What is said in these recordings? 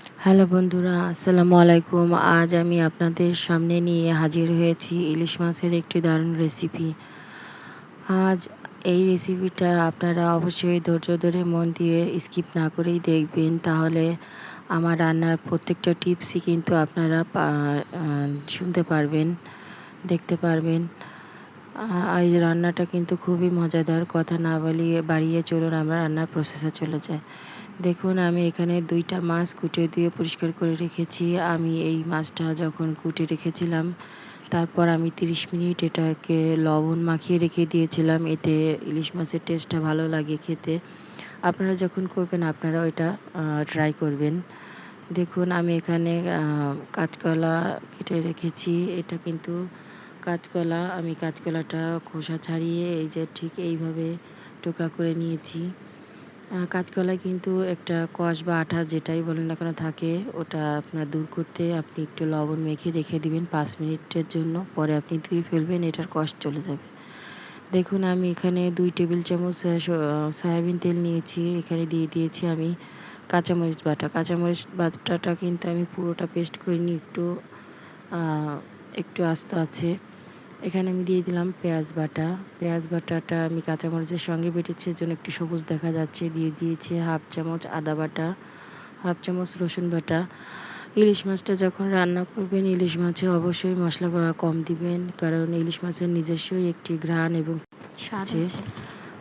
Hello বন্ধুরা, আসসালামু আলাইকুম। আজ আমি আপনাদের সামনে নিয়ে হাজির হয়েছি ইলিশ মাছের একটি দারুণ রেসিপি আজ এই রেসিপিটা আপনারা অবশ্যই ধৈর্য ধরে মন দিয়ে স্কিপ না করেই দেখবেন। তাহলে আমার রান্নার প্রত্যেকটা টিপসই কিন্তু আপনারা শুনতে পারবেন, দেখতে পারবেন। এই রান্নাটা কিন্তু খুবই মজাদার। কথা না বলিয়ে বাড়িয়ে চলুন, আমরা রান্নার প্রসেসে চলে যাই। দেখুন, আমি এখানে দুইটা মাছ কুটে দিয়ে পরিষ্কার করে রেখেছি। আমি এই মাছটা যখন কুটে রেখেছিলাম, তারপর আমি তিরিশ মিনিট এটাকে লবণ মাখিয়ে রেখে দিয়েছিলাম। এতে ইলিশ মাছের টেস্টটা ভালো লাগে খেতে। আপনারা যখন করবেন আপনারা ওইটা ট্রাই করবেন। দেখুন, আমি এখানে কাঁচকলা কেটে রেখেছি। এটা কিন্তু কাঁচকলা, আমি কাঁচকলাটা খোসা ছাড়িয়ে এই যে ঠিক এইভাবে টোকা করে নিয়েছি। কাঁচকলায় কিন্তু একটা কষ বা আঠা যেটাই বলেন না কেন থাকে, ওটা আপনার দূর করতে আপনি একটু লবণ মেখে রেখে দিবেন পাঁচ মিনিটের জন্য, পরে আপনি ধুয়ে ফেলবেন, এটার কষ চলে যাবে। দেখুন, আমি এখানে দুই টেবিল চামচ সয়াবিন তেল নিয়েছি, এখানে দিয়ে দিয়েছি আমি কাঁচামরিচ বাটা। কাঁচামরিচ বাটাটা কিন্তু আমি পুরোটা পেস্ট করিনি, একটু একটু আস্ত আছে। এখানে আমি দিয়ে দিলাম পেঁয়াজ বাটা। পেঁয়াজ বাটাটা আমি কাঁচামরিচের সঙ্গে বেটেছি জন্য একটু সবুজ দেখা যাচ্ছে। দিয়ে দিয়েছি হাফ চামচ আদা বাটা হাফ চামচ রসুন বাটা। ইলিশ মাছটা যখন রান্না করবেন ইলিশ মাছে অবশ্যই মশলা বা কম দিবেন কারণ ইলিশ মাছের নিজস্বই একটি ঘ্রাণ এবং আছে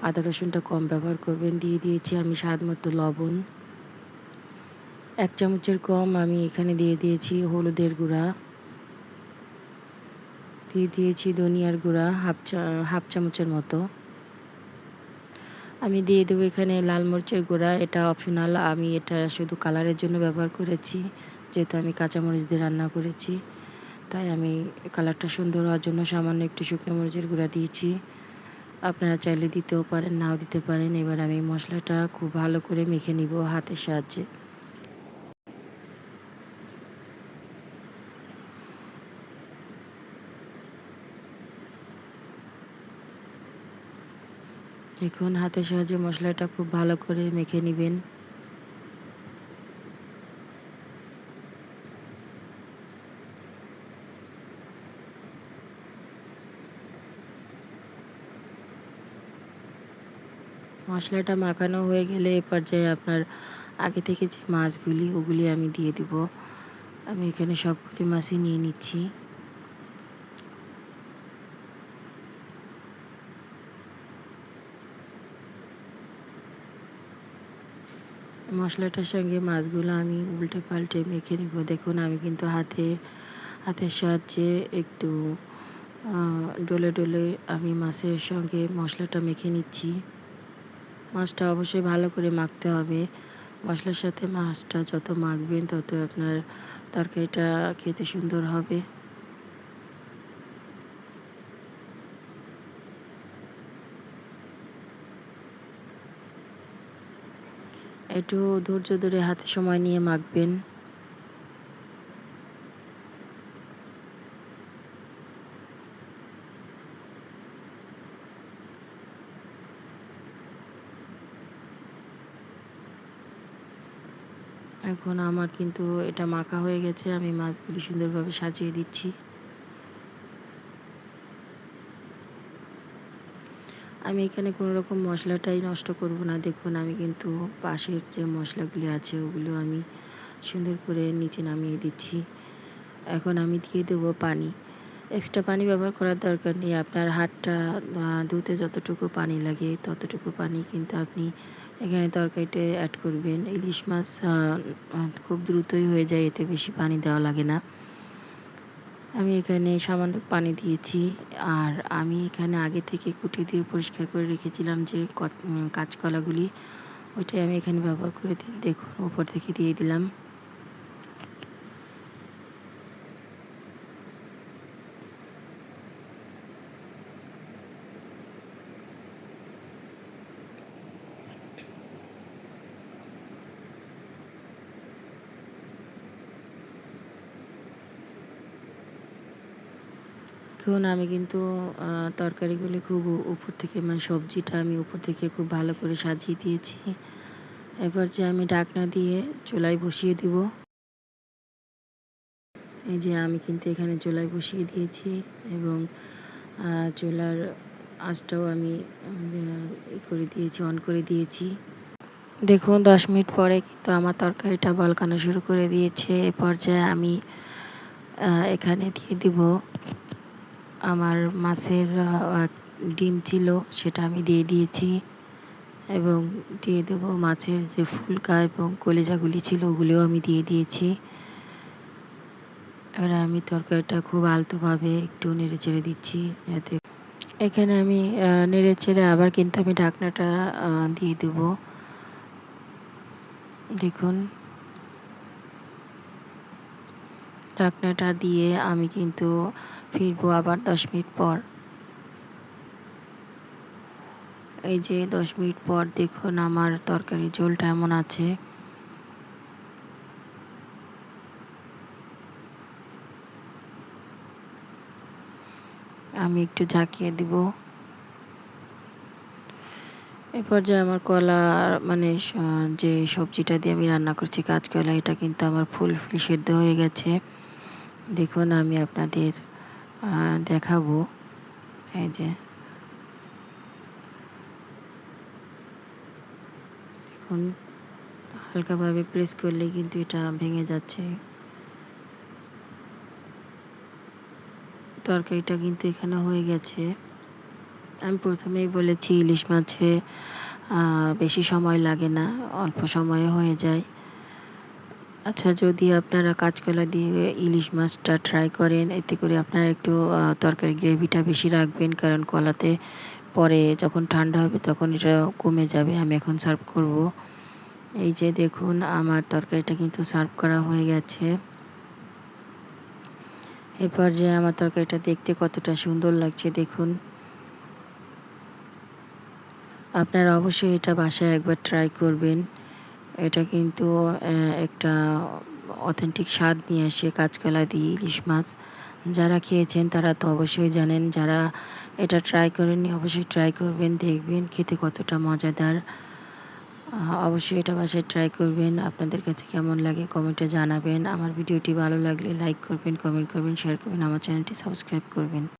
আদা রসুনটা কম ব্যবহার করবেন। দিয়ে দিয়েছি আমি স্বাদ মতো লবণ। এক চামচের কম আমি এখানে দিয়ে দিয়েছি হলুদের গুঁড়া। দিয়ে দিয়েছি ধনিয়ার গুঁড়া, হাফ চা, হাফ চামচের মতো। আমি দিয়ে দেবো এখানে লাল মরিচের গুঁড়া, এটা অপশনাল আমি এটা শুধু কালারের জন্য ব্যবহার করেছি, যেহেতু আমি কাঁচামরিচ দিয়ে রান্না করেছি। তাই আমি কালারটা সুন্দর হওয়ার জন্য সামান্য একটু শুকনো মরিচের গুঁড়া দিয়েছি। আপনারা চাইলে দিতেও পারেন, নাও দিতে পারেন। এবার আমি মশলাটা খুব ভালো করে মেখে নিব হাতের সাহায্যে। দেখুন হাতের সাহায্যে মশলাটা খুব ভালো করে মেখে নেবেন। মশলাটা মাখানো হয়ে গেলে এ পর্যায়ে আপনার আগে থেকে যে মাছগুলি, ওগুলি আমি দিয়ে দিব। আমি এখানে সবগুলি মাছই নিয়ে নিচ্ছি। মশলাটার সঙ্গে মাছগুলো আমি উল্টে পাল্টে মেখে নিব। দেখুন, আমি কিন্তু হাতে, হাতের সাহায্যে একটু ডলে ডলে আমি মাছের সঙ্গে মশলাটা মেখে নিচ্ছি। মাছটা অবশ্যই ভালো করে মাখতে হবে। মশলার সাথে মাছটা যত মাখবেন তত আপনার তরকারিটা খেতে সুন্দর হবে। একটু ধৈর্য ধরে হাতে সময় নিয়ে মাখবেন। এখন আমার কিন্তু এটা মাখা হয়ে গেছে, আমি মাছগুলি সুন্দরভাবে সাজিয়ে দিচ্ছি। আমি এখানে কোনো রকম মশলাটাই নষ্ট করব না। দেখুন, আমি কিন্তু পাশের যে মশলাগুলি আছে, ওগুলো আমি সুন্দর করে নিচে নামিয়ে দিচ্ছি। এখন আমি দিয়ে দেবো পানি। এক্সট্রা পানি ব্যবহার করার দরকার নেই। আপনার হাতটা ধুতে যতটুকু পানি লাগে, ততটুকু পানি কিন্তু আপনি এখানে তরকারিতে অ্যাড করবেন। ইলিশ মাছ খুব দ্রুতই হয়ে যায়, এতে বেশি পানি দেওয়া লাগে না। আমি এখানে সামান্য পানি দিয়েছি আর আমি এখানে আগে থেকে কুটি দিয়ে পরিষ্কার করে রেখেছিলাম যে কাঁচকলাগুলি, ওইটাই আমি এখানে ব্যবহার করে দেখুন, উপর থেকে দিয়ে দিলাম। দেখুন আমি কিন্তু তরকারিগুলি খুব উপর থেকে মানে সবজিটা আমি উপর থেকে খুব ভালো করে সাজিয়ে দিয়েছি। এবার যে আমি ঢাকনা দিয়ে চুলায় বসিয়ে দিব। এই যে আমি কিন্তু এখানে চুলায় বসিয়ে দিয়েছি এবং চুলার আঁচটাও আমি করে দিয়েছি, অন করে দিয়েছি। দেখুন, দশ মিনিট পরে কিন্তু আমার তরকারিটা বলকানো শুরু করে দিয়েছে। এ পর্যায়ে আমি এখানে দিয়ে দিব। আমার মাছের ডিম ছিল সেটা আমি দিয়ে দিয়েছি এবং দিয়ে দেব মাছের যে ফুলকা এবং কলেজাগুলি ছিল ওগুলিও আমি দিয়ে দিয়েছি। এবার আমি তরকারিটা খুব আলতোভাবে একটু নেড়ে চেড়ে দিচ্ছি যাতে এখানে আমি নেড়ে চেড়ে আবার কিন্তু আমি ঢাকনাটা দিয়ে দেব। দেখুন। ঢাকনাটা দিয়ে আমি কিন্তু ফিরবো আবার দশ মিনিট পর। এই যে দশ মিনিট পর দেখুন আমার তরকারি ঝোলটা এমন আছে। আমি একটু ঝাঁকিয়ে দিব। এ পর্যায়ে আমার কলা মানে যে সবজিটা দিয়ে আমি রান্না করছি, কাঁচকলা, এটা কিন্তু আমার ফুল ফুল সেদ্ধ হয়ে গেছে। দেখুন আমি আপনাদের দেখাবো। এই যে। দেখুন, হালকাভাবে প্রেস করলে কিন্তু এটা ভেঙে যাচ্ছে। তরকারিটা কিন্তু এখানে হয়ে গেছে। আমি প্রথমেই বলেছি ইলিশ মাছে বেশি সময় লাগে না, অল্প সময়ে হয়ে যায়। আচ্ছা যদি আপনারা কাঁচকলা দিয়ে ইলিশ মাছটা ট্রাই করেন, এতে করে আপনারা একটু তরকারি গ্রেভিটা বেশি রাখবেন, কারণ কলাতে পরে যখন ঠান্ডা হবে তখন এটা কমে যাবে, আমি এখন সার্ভ করব। এই যে দেখুন, আমার তরকারিটা কিন্তু সার্ভ করা হয়ে গেছে। এরপর যে আমার তরকারিটা দেখতে কতটা সুন্দর লাগছে, দেখুন। আপনারা অবশ্যই এটা বাসায় একবার ট্রাই করবেন। এটা কিন্তু একটা অথেন্টিক স্বাদ নিয়ে আসে কাঁচকলা দিয়ে ইলিশ মাছ। যারা খেয়েছেন তারা তো অবশ্যই জানেন, যারা এটা ট্রাই করেননি অবশ্যই ট্রাই করবেন, দেখবেন খেতে কতটা মজাদার। অবশ্যই এটা বাসায় ট্রাই করবেন। আপনাদের কাছে কেমন লাগে কমেন্টে জানাবেন। আমার ভিডিওটি ভালো লাগলে লাইক করবেন কমেন্ট করবেন শেয়ার করবেন, আমার চ্যানেলটি সাবস্ক্রাইব করবেন।